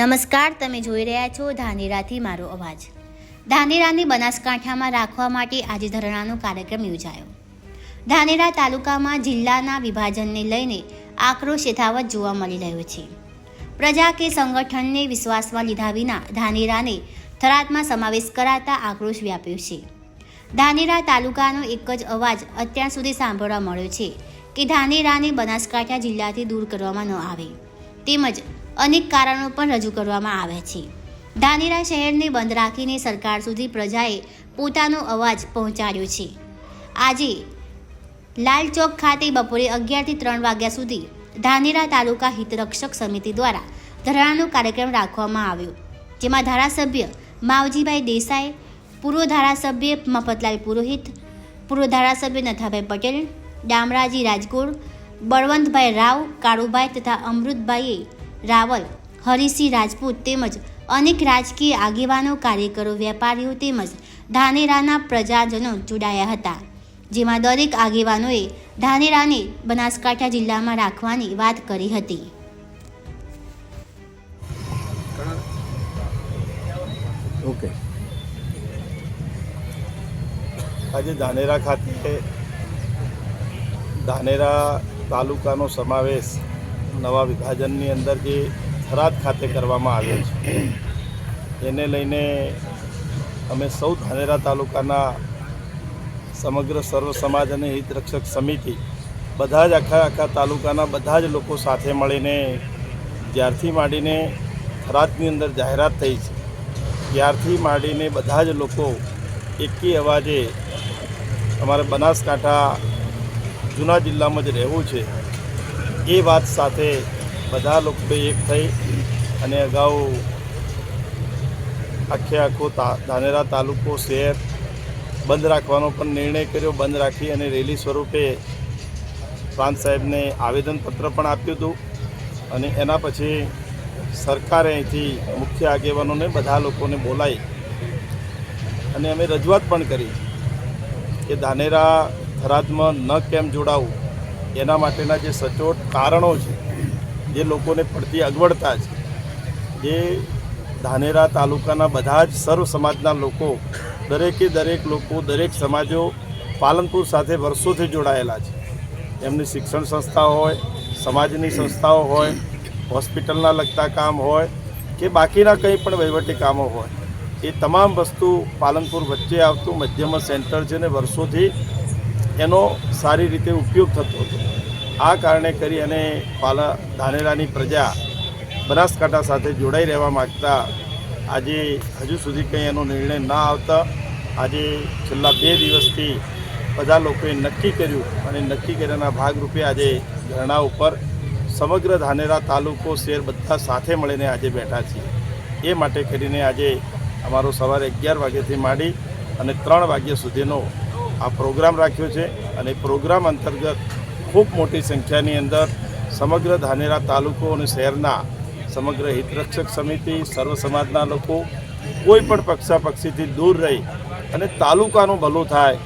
નમસ્કાર, તમે જોઈ રહ્યા છો ધાનેરાથી મારો અવાજ. ધાનેરાને બનાસકાંઠામાં રાખવા માટે આજે ધરણાનો કાર્યક્રમ યોજાયો. ધાનેરા તાલુકામાં જિલ્લાના વિભાજનને લઈને આક્રોશ યથાવત જોવા મળી રહ્યો છે. પ્રજા કે સંગઠનને વિશ્વાસમાં લીધા વિના ધાનેરાને થરાદમાં સમાવેશ કરાતા આક્રોશ વ્યાપ્યો છે. ધાનેરા તાલુકાનો એક જ અવાજ અત્યાર સુધી સાંભળવા મળ્યો છે કે ધાનેરાને બનાસકાંઠા જિલ્લાથી દૂર કરવામાં ન આવે. તેમજ અનેક કારણો પણ રજૂ કરવામાં આવે છે. ધાનેરા શહેરને બંધ રાખીને સરકાર સુધી પ્રજાએ પોતાનો અવાજ પહોંચાડ્યો છે. આજે લાલ ચોક ખાતે બપોરે અગિયારથી ત્રણ વાગ્યા સુધી ધાનેરા તાલુકા હિતરક્ષક સમિતિ દ્વારા ધરણાનો કાર્યક્રમ રાખવામાં આવ્યો. જેમાં ધારાસભ્ય માવજીભાઈ દેસાઈ, પૂર્વ ધારાસભ્ય મફતલાલ પુરોહિત, પૂર્વ ધારાસભ્ય નથાભાઈ પટેલ, ડામરાજી રાજગોળ, બળવંતભાઈ રાવ, કાળુભાઈ તથા અમૃતભાઈએ રાવલ હરિસિંહ રાજપૂત તેમજ અનેક રાજકીય આગેવાનો, કાર્યકરો, વેપારીઓ તેમજ ધાનેરાના પ્રજાજનો જોડાયા હતા, જેમાં દરેક આગેવાનોએ ધાનેરાને બનાસકાંઠા જિલ્લામાં રાખવાની વાત કરી હતી. ઓકે. આજે ધાનેરા ખાતે ધાનેરા તાલુકાનો સમાવેશ નવા વિભાજનની અંદર જે થરાદ ખાતે કરવામાં આવે છે. એને લઈને અમે સૌ ધાનેરા તાલુકાના સમગ્ર સર્વ સમાજ અને હિતરક્ષક સમિતિ બધા જ આખા આખા તાલુકાના બધા જ લોકો સાથે મળીને જ્યારથી માંડીને થરાદની અંદર જાહેરાત થઈ છે, ત્યારથી માંડીને બધા જ લોકો એકી અવાજે અમારે બનાસકાંઠા જૂના જિલ્લામાં જ રહેવું છે. એ વાત સાથે બધા લોકો એક થઈ અને અગાઉ આખે આખો ધાનેરા તાલુકો, શહેર બંધ રાખવાનો પણ નિર્ણય કર્યો, બંધ રાખી અને રેલી સ્વરૂપે પ્રાંત સાહેબને આવેદનપત્ર પણ આપ્યું હતું અને એના પછી સરકારે અહીંથી મુખ્ય આગેવાનોને બધા લોકોને બોલાવી અને અમે રજૂઆત પણ કરી કે ધાનેરા થરાદમાં ન કેમ જોડાવું? એના માટેના જે સચોટ કારણો છે, જે લોકોને પડતી અગવડતા છે જે ધાનેરા તાલુકાના બધા જ સર્વ સમાજના લોકો દરેકે દરેક લોકો, દરેક સમાજો પાલનપુર સાથે વર્ષોથી જોડાયેલા છે. એમની શિક્ષણ સંસ્થાઓ હોય, સમાજની સંસ્થાઓ હોય, હોસ્પિટલના લગતા કામ હોય, કે બાકીના કંઈ પણ વહીવટી કામો હોય, એ તમામ વસ્તુ પાલનપુર વચ્ચે આવતું મધ્યમ સેન્ટર છે ને, વર્ષોથી એનો સારી રીતે ઉપયોગ થતો હતો. આ કારણે કરી અને પાલા ધાનેરાની પ્રજા બનાસકાંઠા સાથે જોડાઈ રહેવા માગતા આજે હજુ સુધી કંઈ એનો નિર્ણય ના આવતા આજે છેલ્લા બે દિવસથી બધા લોકોએ નક્કી કર્યું અને નક્કી કર્યાના ભાગરૂપે આજે ધરણા ઉપર સમગ્ર ધાનેરા તાલુકો શહેર બધા સાથે મળીને આજે બેઠા છીએ. એ માટે કરીને આજે અમારો સવારે અગિયાર વાગ્યાથી માંડી અને ત્રણ વાગ્યા સુધીનો આ પ્રોગ્રામ રાખ્યો છે અને પ્રોગ્રામ અંતર્ગત ખૂબ મોટી સંખ્યાની અંદર સમગ્ર ધાનેરા તાલુકો અને શહેરના સમગ્ર હિતરક્ષક સમિતિ, સર્વ સમાજના લોકો કોઈ પણ પક્ષાપક્ષીથી દૂર રહી અને તાલુકાનું ભલું થાય,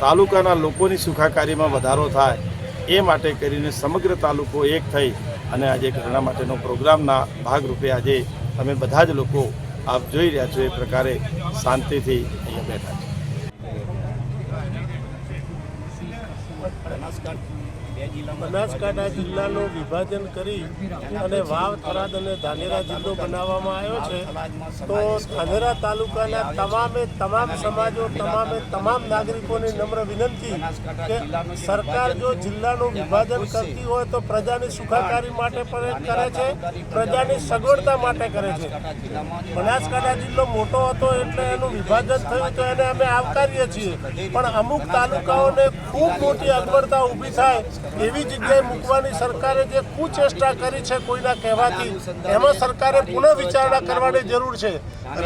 તાલુકાના લોકોની સુખાકારીમાં વધારો થાય, એ માટે કરીને સમગ્ર તાલુકો એક થઈ અને આજે ઘરના માટેનો પ્રોગ્રામના ભાગરૂપે આજે અમે બધા જ લોકો આપ જોઈ રહ્યા છો એ પ્રકારે શાંતિથી અહીંયા બેઠા છે. নমস্কার બનાસકાંઠા જિલ્લાનું વિભાજન કરી અને વાવ, થરાદ અને ધાનેરા જિલ્લો બનાવવામાં આવ્યો છે. તો ધાનેરા તાલુકાના તમામે તમામ સમાજો, તમામે તમામ નાગરિકોની નમ્ર વિનંતી કે સરકાર જો જિલ્લાનું વિભાજન કરતી હોય તો પ્રજાની સુખાકારી માટે પણ કરે છે, પ્રજાની સગવડતા માટે કરે છે. બનાસકાંઠા જિલ્લો મોટો હતો એટલે એનું વિભાજન થયું તો એને અમે આવકારીએ છીએ. પણ અમુક તાલુકાઓને ખૂબ મોટી અગવડતા ઊભી થાય એવી જગ્યાએ મૂકવાની સરકારે જે કુચેષ્ટા કરી છે કોઈના કહેવાથી, એમાં સરકારે પુનઃ વિચારણા કરવાની જરૂર છે.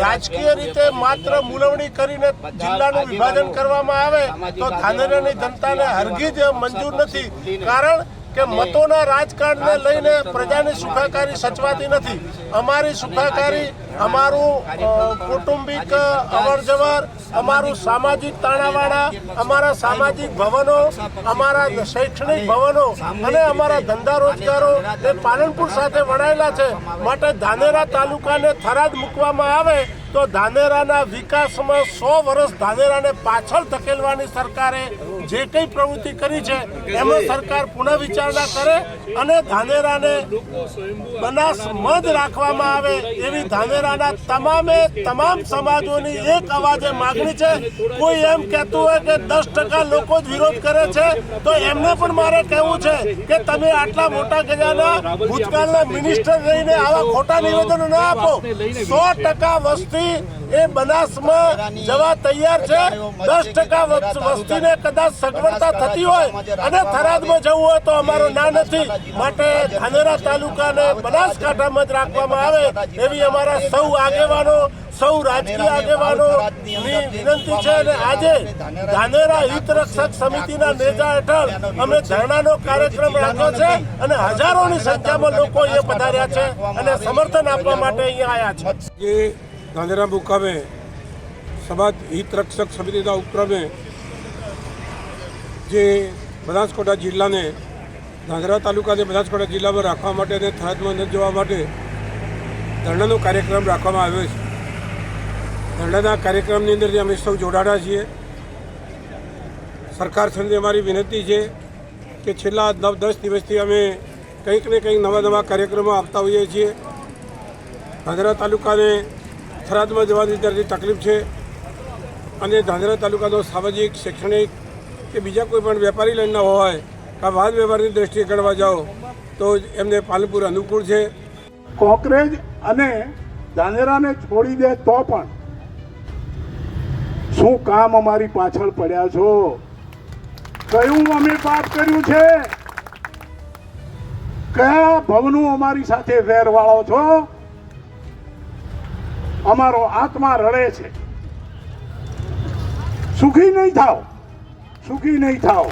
રાજકીય રીતે માત્ર મુલવણી કરીને જિલ્લાનું વિભાજન કરવામાં આવે તો ધાનેરાની જનતાને હરગીજ મંજૂર નથી. કારણ કે મતોના રાજકારણને લઈને પ્રજાની સુખાકારી સચવાતી નથી. અમારી સુખાકારી અમારું કૌટુંબિક અવરજવર અમારું સામાજિક તાણાવાળા અમારા સામાજિક ભવનો અમારા શૈક્ષણિક ભવનો અને અમારા ધંધા રોજગારો એ પાલનપુર સાથે વણાયેલા છે. માટે ધાનેરા તાલુકાને થરાદ મૂકવામાં આવે તો ધાનેરાના વિકાસમાં સો વર્ષ ધાનેરાને પાછળ ધકેલવાની સરકારે જે કંઈ પ્રવૃત્તિ કરી છે, એમાં સરકાર પુનઃ વિચારણા કરે અને ધાનેરાને બનાસ મદ રાખવામાં આવે એવી ધાનેરાના તમામે તમામ સમાજોની એક અવાજે માગણી છે. કોઈ એમ કહેતું હોય કે દસ ટકા લોકો જ વિરોધ કરે છે, તો એમને પણ મારે કહેવું છે કે તમે આટલા મોટા ગજાના ભૂતકાળના મિનિસ્ટર રહીને આવા ખોટા નિવેદનો ના આપો. સો ટકા વસ્તી એ બનાસમાં જવા તૈયાર છે. દસ ટકા વસ્તીને કદાચ સગવડતા થતી હોય અને થરાદમાં જવું હોય તો અમારો ના નથી. માટે ધાનેરા તાલુકાને બનાસકાંઠામાં જ રાખવામાં આવે એવી અમારા સૌ આગેવાનો સૌ રાજકીય આગેવાનો ની વિનંતી છે અને આજે ધાનેરા હિત રક્ષક સમિતિના નેજા હેઠળ અમે ધરણાનો કાર્યક્રમ રાખ્યો છે અને હજારોની સંખ્યામાં લોકો અહીંયા પધાર્યા છે અને સમર્થન આપવા માટે અહીંયા આવ્યા છે. ધાનેરા મુકામે સમાજ હિત રક્ષક સમિતિના ઉપક્રમે જે બનાસકાંઠા જિલ્લાને ધાંગરા તાલુકાને બનાસકાંઠા જિલ્લામાં રાખવા માટે અને થરાદમાં ન જવા માટે ધરણાનો કાર્યક્રમ રાખવામાં આવ્યો છે. ધરણાના કાર્યક્રમની અંદર અમે સૌ જોડાણા છીએ. સરકાર સુધી અમારી વિનંતી છે કે છેલ્લા નવ, દસ દિવસથી અમે કંઈક ને કંઈક નવા નવા કાર્યક્રમો આપતા હોઈએ છીએ. ધાંગરા તાલુકાને થરાદમાં જવાની ત્યારથી તકલીફ છે. અને ધાંગરા તાલુકાનો સામાજિક, શૈક્ષણિક કે બીજા કોઈ પણ વેપારી લાઈનના હોય કે વાદ વ્યવહારની દ્રષ્ટિએ ગણવા જાઓ, તો એમને પાલનપુર અનુકૂળ છે. કોકરેજ અને ધાનેરાને છોડી દે તો પણ શું કામ અમારી પાછળ પડ્યા છો? કયું અમે પાપ કર્યું છે? કયા ભવનું અમારી સાથે વેરવાળો છો? અમારો આત્મા રડે છે. સુખી નહીં થાવ સુખી નહીં થાવ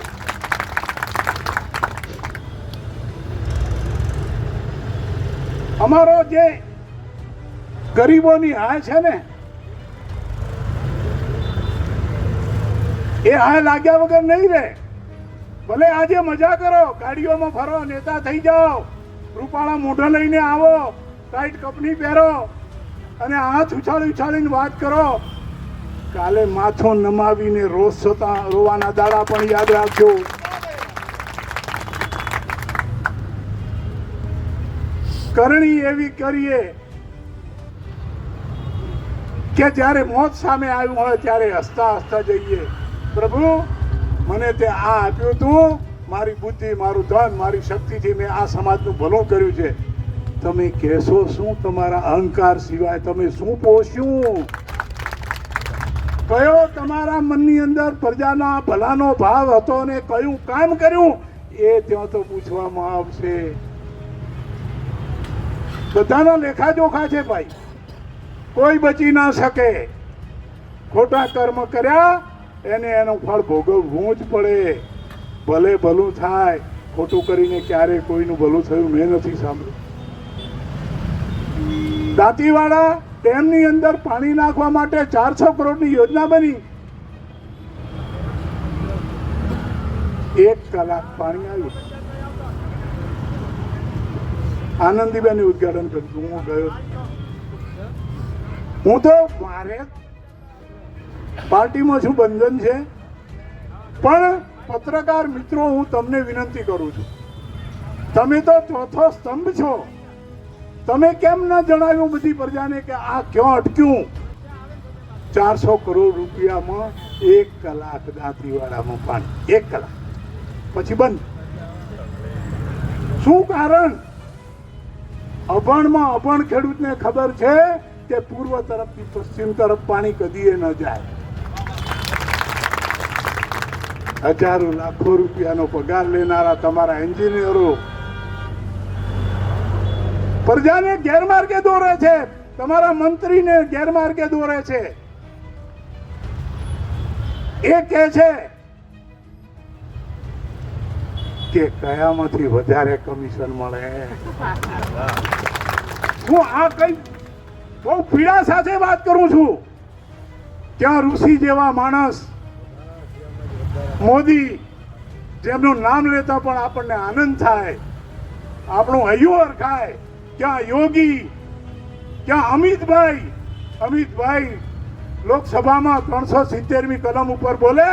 અમારો જે ગરીબોની હાય છે ને, એ હાય લાગ્યા વગર નહીં રહે. ભલે આજે મજા કરો, ગાડીઓમાં ફરો, નેતા થઈ જાઓ, રૂપાળા મોઢા લઈને આવો, ટાઈટ કપની પહેરો. અને હાથ ઉછાળી ઉછાળીને વાત કરો. કાલે માથો નમાવીને રોજ થતા રોવાના દાડા પણ યાદ રાખજો. કરણી એવી કરીએ કે જ્યારે મોત સામે આવ્યું હોય ત્યારે હસતા હસતા જઈએ. પ્રભુ, મને તે આ આપ્યું તું. મારી બુદ્ધિ, મારું ધન, મારી શક્તિથી મેં આ સમાજનું ભલું કર્યું છે. તમે કહેશો શું તમારા અહંકાર સિવાય તમે શું પોષ્યું કયો તમારા મનની અંદર પ્રજાના ભલાનો ભાવ હતો અને કયું કામ કર્યું? એ ત્યાં તો પૂછવામાં આવશે. બધાના લેખાજોખા છે ભાઈ. કોઈ બચી ના શકે. ખોટા કર્મ કર્યા, એને એનું ફળ ભોગવવું જ પડે. ભલે ભલું થાય, ખોટું કરીને ક્યારે કોઈનું ભલું થયું મેં નથી સાંભળ્યું. દાંતીવાડા ડેમની અંદર પાણી નાખવા માટે ચારસો કરોડની યોજના બની. એક કલાક પાણી આવ્યું. આનંદીબેન ઉદઘાટન કર્યું હું ગયો. હું તો મારે પાર્ટીમાં છું, બંધન છે. પણ પત્રકાર મિત્રો, હું તમને વિનંતી કરું છું. તમે તો ચોથો સ્તંભ છો. તમે કેમ ન જણાવ્યું બધી પ્રજાને કે આ ક્યાં અટક્યું? ચારસો કરોડ રૂપિયામાં એક કલાક દાંતીવાડામાં પાણી. એક કલાક. પછી બંધ. શું કારણ? અભણમાં અભણ ખેડૂતને ખબર છે કે પૂર્વ તરફથી પશ્ચિમ તરફ પાણી કદીએ ન જાય. હજારો લાખો રૂપિયાનો પગાર લેનારા તમારા એન્જિનિયરો પ્રજાને ગેરમાર્ગે દોરે છે. તમારા મંત્રીને ગેરમાર્ગે દોરે છે. એ કહે છે કે કયામાંથી વધારે કમિશન મળે? હું આ કઈ બહુ પીડા સાથે વાત કરું છું. ક્યાં ઋષિ જેવા માણસ મોદી જેમનું નામ લેતા પણ આપણને આનંદ થાય, આપણું હૈયું ખાય ક્યાં યોગી, ક્યાં અમિતભાઈ? અમિતભાઈ, લોકસભામાં ત્રણસો સિત્તેરમી કલમ ઉપર બોલે,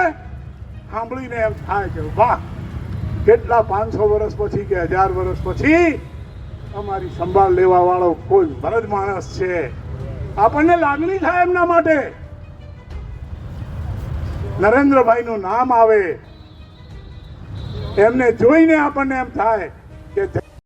સાંભળીને એમ થાય કે વાહ, કેટલા પાંચસો વર્ષ પછી કે હજાર વર્ષ પછી અમારી સંભાળ લેવા વાળો કોઈ ભરજ માણસ છે. આપણને લાગણી થાય એમના માટે. નરેન્દ્રભાઈનું નામ આવે. એમને જોઈને આપણને એમ થાય કે